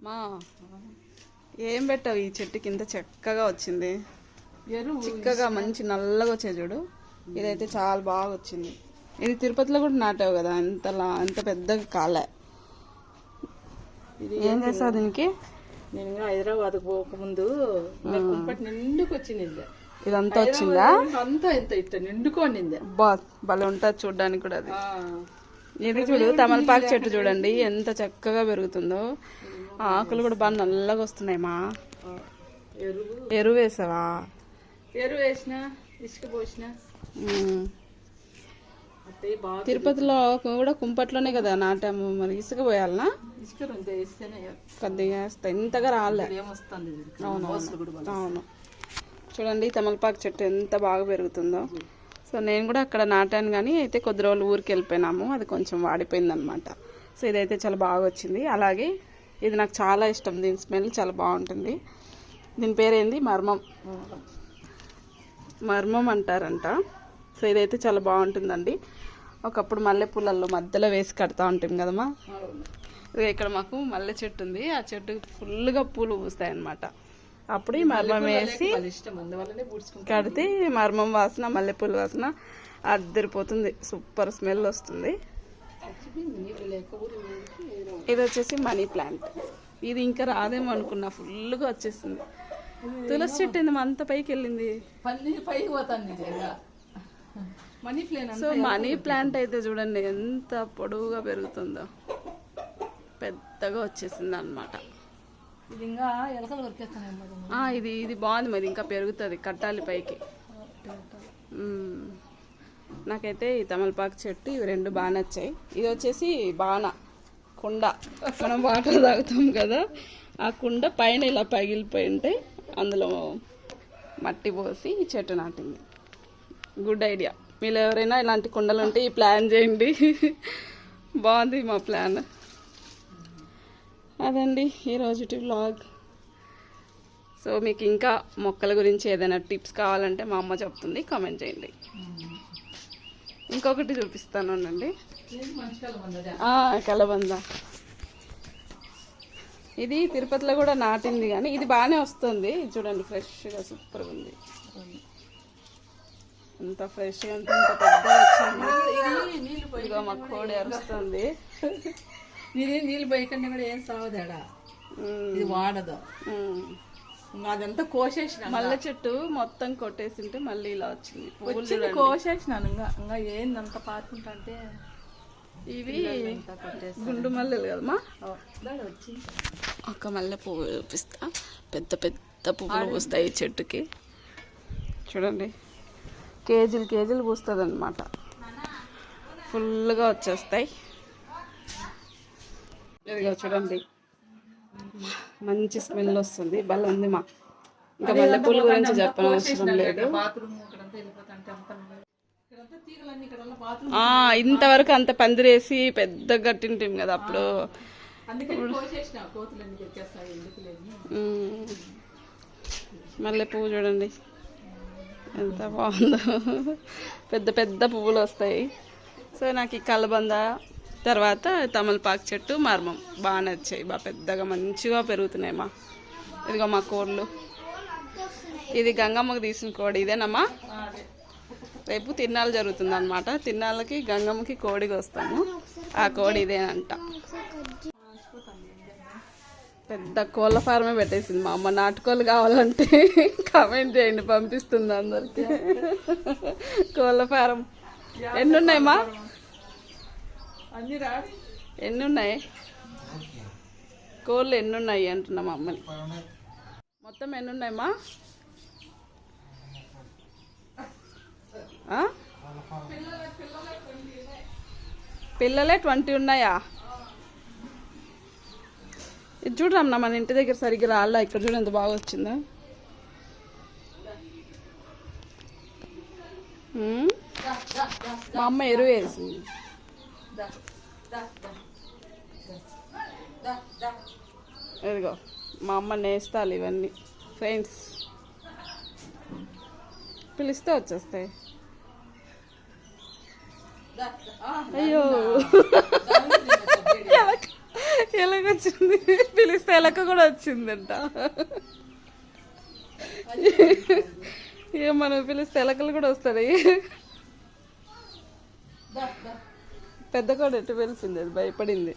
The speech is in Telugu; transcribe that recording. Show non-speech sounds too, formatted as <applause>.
మా. ఏం పెట్టావు ఈ చెట్టు కింద? చక్కగా వచ్చింది. చిక్కగా మంచి నల్లగా వచ్చే చూడు. ఇదైతే చాలా బాగా వచ్చింది. ఇది తిరుపతిలో కూడా నాటావు కదా? అంతలా అంత పెద్దగా కాలే. ఇది ఏం చేస్తావు దీనికి? నేను హైదరాబాద్ పోకముందు కుంపటి నిండుకు వచ్చింది ఇదంతా వచ్చిందా? అంతా ఇంత ఇట్ట నిండుకోనింది బా భలే ఉంటుంది చూడడానికి కూడా అది. ఇది చూడు తమలపాకు చెట్టు చూడండి ఎంత చక్కగా పెరుగుతుందో. ఆకులు కూడా బాగా నల్లగా వస్తున్నాయి మా. ఎరువు. ఎరువు వేసావా? ఎరువు వేసిన ఇసుక పోసిన. తిరుపతిలో కూడా కుంపట్లోనే కదా నాటాము. మరి ఇసుక పోయాలనా? ఇసుక కొద్దిగా వేస్తా. ఇంతగా రాలే. ఏమొస్తుంది ఇది? అవును. అవును. చూడండి తమలపాకు చెట్టు ఎంత బాగా పెరుగుతుందో. సో నేను కూడా అక్కడ నాటాను కానీ అయితే కొద్ది రోజులు ఊరికి వెళ్ళిపోయినాము అది కొంచెం వాడిపోయింది అనమాట సో ఇదైతే చాలా బాగా వచ్చింది. అలాగే ఇది నాకు చాలా ఇష్టం. దీని స్మెల్ చాలా బాగుంటుంది. దీని పేరేంది? మర్మం. మర్మం అంటారంట. సో ఇదైతే చాలా బాగుంటుందండి. ఒకప్పుడు మల్లెపూలల్లో మధ్యలో వేసి కడతా ఉంటాం కదమ్మా. ఇక్కడ మాకు మల్లె చెట్టు ఉంది. ఆ చెట్టు ఫుల్గా పూలు పూస్తాయి అనమాట అప్పుడు ఈ మర్మం వేసి కడితే మర్మం వాసన మల్లెపూల వాసన అద్దరిపోతుంది. సూపర్ స్మెల్ వస్తుంది నీళ్ళు లేక ఊరి ఊరికి ఏదో ఇది వచ్చేసి మనీ ప్లాంట్. ఇది ఇంకా రాదేమో అనుకున్నా ఫుల్గా వచ్చేసింది. తులసి చెట్టు ఏంది అంత పైకి వెళ్ళింది? పైకి పోతాను money plant so money plant అయితే చూడండి ఎంత పొడవుగా పెరుగుతుందో. పెద్దగా వచ్చేసింది అనమాట ఇది ఇది ఇది బాగుంది మరి ఇంకా పెరుగుతుంది కట్టాలి పైకి. నాకైతే ఈ తమలపాకు చెట్టు ఇవి రెండు బాగా నచ్చాయి. ఇది వచ్చేసి బాణ. కుండ. మనం వాటర్ తాగుతాం కదా ఆ కుండ పైన ఇలా పగిలిపోయి ఉంటే అందులో మట్టి పోసి చెట్టు నాటింది. గుడ్ ఐడియా మీరు ఎవరైనా ఇలాంటి కుండలు ఉంటే ఈ ప్లాన్ చేయండి. బాగుంది మా ప్లాన్ అదండి ఈరోజు వ్లాగ్ సో మీకు ఇంకా మొక్కల గురించి ఏదైనా టిప్స్ కావాలంటే మా అమ్మ చెప్తుంది. కామెంట్ చేయండి. ఇంకొకటి చూపిస్తాను అండి కలబంద ఇది తిరుపతిలో కూడా నాటింది కానీ ఇది బాగానే వస్తుంది. చూడండి ఫ్రెష్గా సూపర్గా ఉంది. ఎంత ఫ్రెష్గా అంటే ఇంత పెద్ద వచ్చింది. ఇదిగో మా కోడి అరుస్తుంది. నీళ్ళు పోయకుండా కూడా ఏం సావదాడా ఇది వాడదు. అదంతా కోసేసిన మల్లె చెట్టు మొత్తం కొట్టేసింటే మళ్ళీ ఇలా వచ్చింది. వచ్చింది. కోసేసినాను ఇంకా. ఇంకా ఏందంత పారుకుంటా అంటే ఇవి అంతా గుండు మల్లెలు కదమ్మా? ఒక మల్లె పువ్వు చూపిస్తా. పెద్ద పెద్ద పువ్వులు పూస్తాయి ఈ చెట్టుకి. చూడండి. కేజీలు కేజీలు పూస్తుంది అనమాట ఫుల్గా వచ్చేస్తాయి. ఇదిగో చూడండి. మంచి స్మెల్ వస్తుంది భలే ఉంది మా. ఇంకా మల్లె పూల గురించి చెప్పనవసరం లేదు. ఇంతవరకు అంత పందిరేసి పెద్ద కట్టింటాం కదా అప్పుడు. మల్లె పువ్వు చూడండి. ఎంత బాగుందో. పెద్ద పెద్ద పువ్వులు వస్తాయి. సో నాకు ఈ కలబంద తర్వాత తమలపాకు చెట్టు మర్మం. బాగా నచ్చాయి. బాగా పెద్దగా మంచిగా పెరుగుతున్నాయి మా. ఇదిగో మా కోళ్ళు. ఇది గంగమ్మకు తీసిన కోడి. ఇదేనమ్మా? రేపు తిన్నాళ్ళు జరుగుతుంది అనమాట తిన్నాళ్ళకి గంగమ్మకి కోడికి వస్తాము. ఆ కోడి ఇదేనంట. పెద్ద కోళ్ళ ఫారమే పెట్టేసింది మా అమ్మ. నాటుకోళ్ళు కావాలంటే కామెంట్ చేయండి పంపిస్తుంది అందరికి. కోళ్ళ ఫారం. ఎన్నున్నాయమ్మా? అన్ని రా. ఎన్ని ఉన్నాయి కోళ్ళు ఎన్ని ఉన్నాయి అంటున్నా మా అమ్మని. మొత్తం ఎన్ని ఉన్నాయమ్మా పిల్లలే ట్వంటీ ఉన్నాయా? ఇది చూడరమ్మా మన ఇంటి దగ్గర సరిగ్గా రాళ్ళ ఇక్కడ చూడు ఎంత బాగా వచ్చిందా. మా అమ్మ ఎరువు వేసింది. ఇదిగో మా అమ్మ నేస్తాలు ఇవన్నీ. ఫ్రెండ్స్ పిలిస్తే వచ్చేస్తాయి. అయ్యో. <laughs> ఎలక. వచ్చింది పిలిస్తే ఎలక కూడా వచ్చిందంట. ఇక మనం పిలిస్తే ఎలకలు కూడా వస్తాయి. పెద్ద కోడ ఎటు పిలిచింది అది భయపడింది.